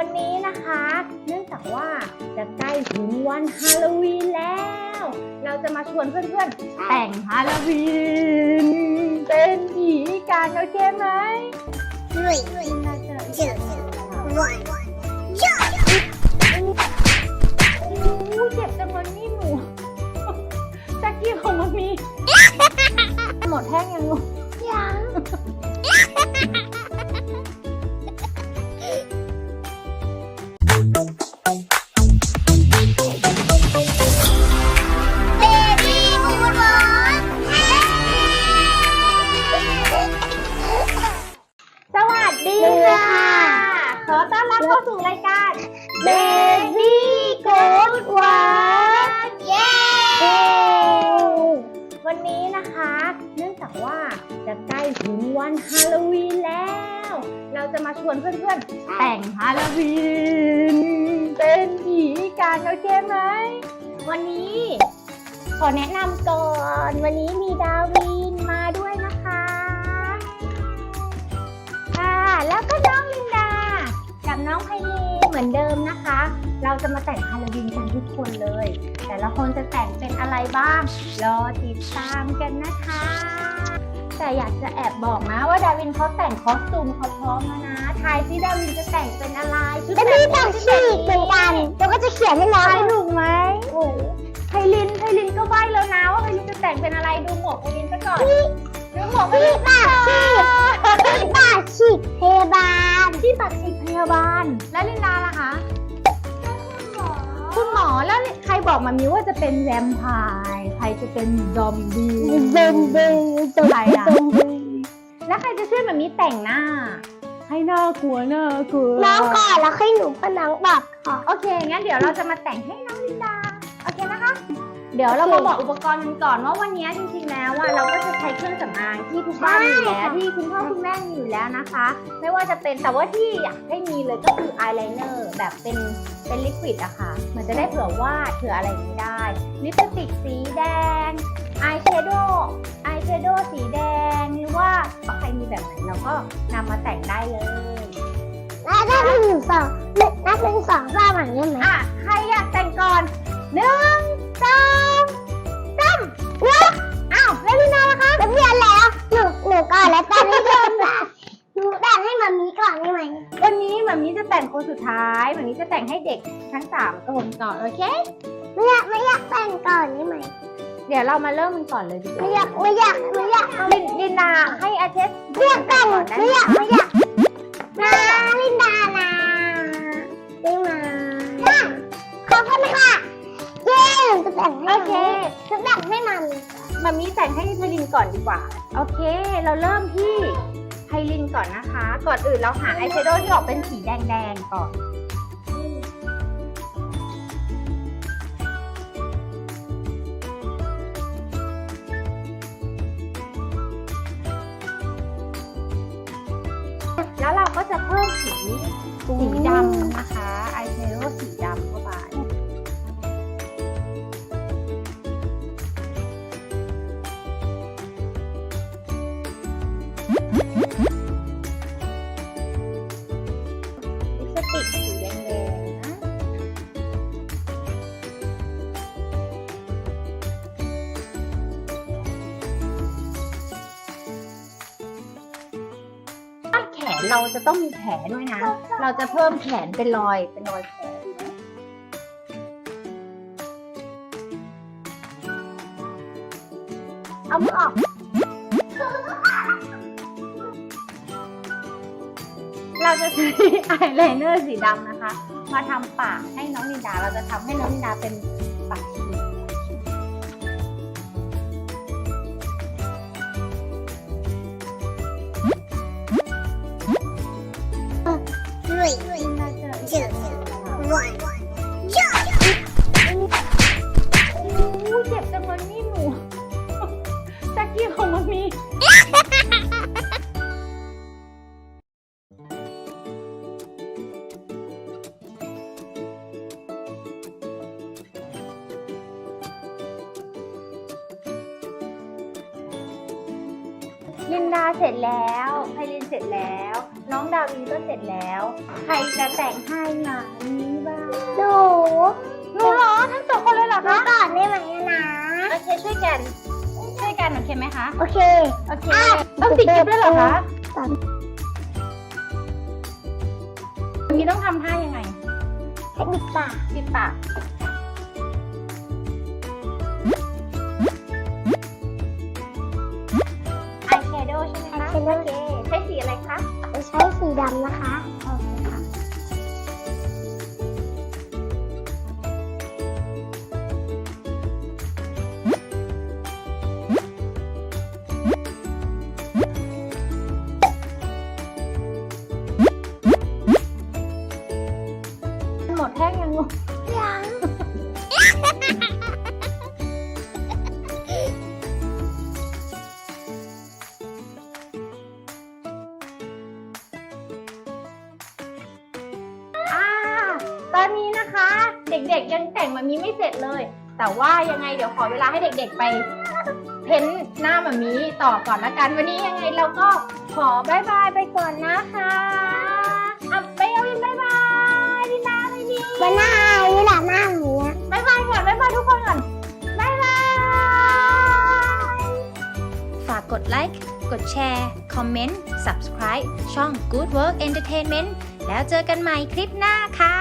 วันนี้นะคะ เนื่องจากว่าจะใกล้ถึงวันฮาโลวีนแล้ว เราจะมาชวนเพื่อนๆ แต่งฮาโลวีนเป็นผีกันโอเคไหม Three, น่าจะ two, one. อู้เจ็บจังเลยนี่หนูแจ็คกี้ของมันมี หมดแห้งยังลูกยัง ชวนเพื่อนๆ แต่งฮาโลวีนเป็นผีกันโอเคไหม วันนี้ ขอแนะนำก่อน วันนี้มีดาวินมาด้วยนะคะ ค่ะ แล้วก็น้องลินดา กับน้องไพลีนเหมือนเดิมนะคะ เราจะมาแต่งฮาโลวีนกันทุกคนเลย แต่ละคนจะแต่งเป็นอะไรบ้าง รอติดตามกันนะคะ แต่อยากจะแอบบอกนะว่าดาวินเขาแต่งคอสตูมเขาพร้อมแล้วนะทายซิดาวินจะแต่งเป็นอะไรชุดจะแบบมีนี้ต่างชีกเหมือนกันแล้วก็จะเขียนให้น้องทายถูกไหมไพลินไพลินก็ใบแล้วนะว่าไพลินจะแต่งเป็นอะไรดูหมวกไพลินซะก่อนดูหมวกไพลิพี่นปากชีกพี่ปากชีกพยาบาลที่ปักฉีกพยาบาลแล้วลินดาล่ะคะ คุณหมอแล้วใครบอกมามิว่าจะเป็นแวมไพร์ใครจะเป็นซอมบี้เบนเบนใครอะแล้วใครจะช่วยมามิแต่งหน้า ให้หน้ากลัวหน้ากลัวน้องก่อนแล้วให้หนูพน้องบอกค่ะ โอเค งั้นเดี๋ยวเราจะมาแต่งให้น้องลินดา โอเคนะคะ เดี๋ยวเรามาบอกอุปกรณ์กันก่อนว่าวันนี้จริงๆแล้วว่าเราก็จะใช้เครื่องสำอางที่ทุกบ้านมีอยู่แล้วที่คุณพ่อคุณแม่มีอยู่แล้วนะคะ ไม่ว่าจะเป็นแต่ว่าที่อยากให้มีเลยก็คืออายไลเนอร์แบบเป็นเป็นลิควิดอะค่ะเหมือนจะได้เผื่อวาดเผื่ออะไรอย่างนี้ได้ลิปสติกสีแดงอายแชโดว์อายแชโดว์สีแดงหรือว่าใครมีแบบไหนเราก็นำมาแต่งได้เลยแล้วได้เป็นหนึ่งสองนับเป็นสองสามอย่างนี้ไหมอะใครอยากแต่งก่อน หนึ่งสองสามว้าอ้าวแล้วพี่นาล่ะคะแล้วเรียนแล้วหนูหนูก่อนแล้วตอนนี้เดินแบบหนูแต่งให้มามีก่อนได้ไหมวันนี้หมามีจะแต่งคนสุดท้ายหมามีจะแต่งให้เด็กทั้งสามคนก่อนโอเค ไม่อยากไม่อยากแต่งก่อนได้ไหมเดี๋ยวเรามาเริ่มมันก่อนเลยดีกว่าไม่อยากไม่อยากไม่อยากลินลินดาให้อาเทสไม่อยากแต่งก่อนได้ไม่อยากไม่อยากนาลินดานาได้ไหมขอบคุณค่ะเย้หนูจะ แต่งให้โอเคจะแต่งให้มันหมามีแต่งให้ไพลินก่อนดีกว่า โอเค เราเริ่มที่ไพลินก่อนนะคะ ก่อนอื่นเราหาอายแชโดว์ที่ออกเป็นสีแดงๆก่อน แล้วเราก็จะเพิ่มสีสีดำ นเราจะต้องมีแผลด้วยนะ เราจะเพิ่มแขนเป็นรอยเป็นรอยแผลเอามือออก เราจะใช้อายไลเนอร์สีดำนะคะ มาทำปากให้น้องนินดา เราจะทำให้น้องนินดาเป็น two one อู้เจ็บจังเลยนี่หนู แจ็คกี้ของมันมี ลินดาเสร็จแล้วไพลินเสร็จแล้ว น้องดาวินก็เสร็จแล้ว ใครจะแต่งให้งานนี้บ้างหนูหนูเหรอทั้งสองคนเลยเหรอหนูคะก่อนได้ไหมนะโอเคช่วยกัน ช่วยกันโอเคไหมคะ โอเค โอเคอะต้องติดกิ๊บด้วยเหรอคะตัดมีต้องทำท่ายังไงให้ปิดปากปิดปาก ยังอ่าตอนนี้นะคะ เด็กๆยังแต่งมามีไม่เสร็จเลย แต่ว่ายังไงเดี๋ยวขอเวลาให้เด็กๆไป เพ้นหน้ามามีต่อก่อนละกัน วันนี้ยังไงเราก็ขอบายบายไปก่อนนะคะ ไปดีบนหน้านี่แหละหน้าหมูอะบายบายก่อนบายบายทุกคนก่อนบายบาย ฝากกดไลค์ กดแชร์ คอมเมนต์ subscribe ช่อง Good Work Entertainment แล้วเจอกันใหม่คลิปหน้าค่ะ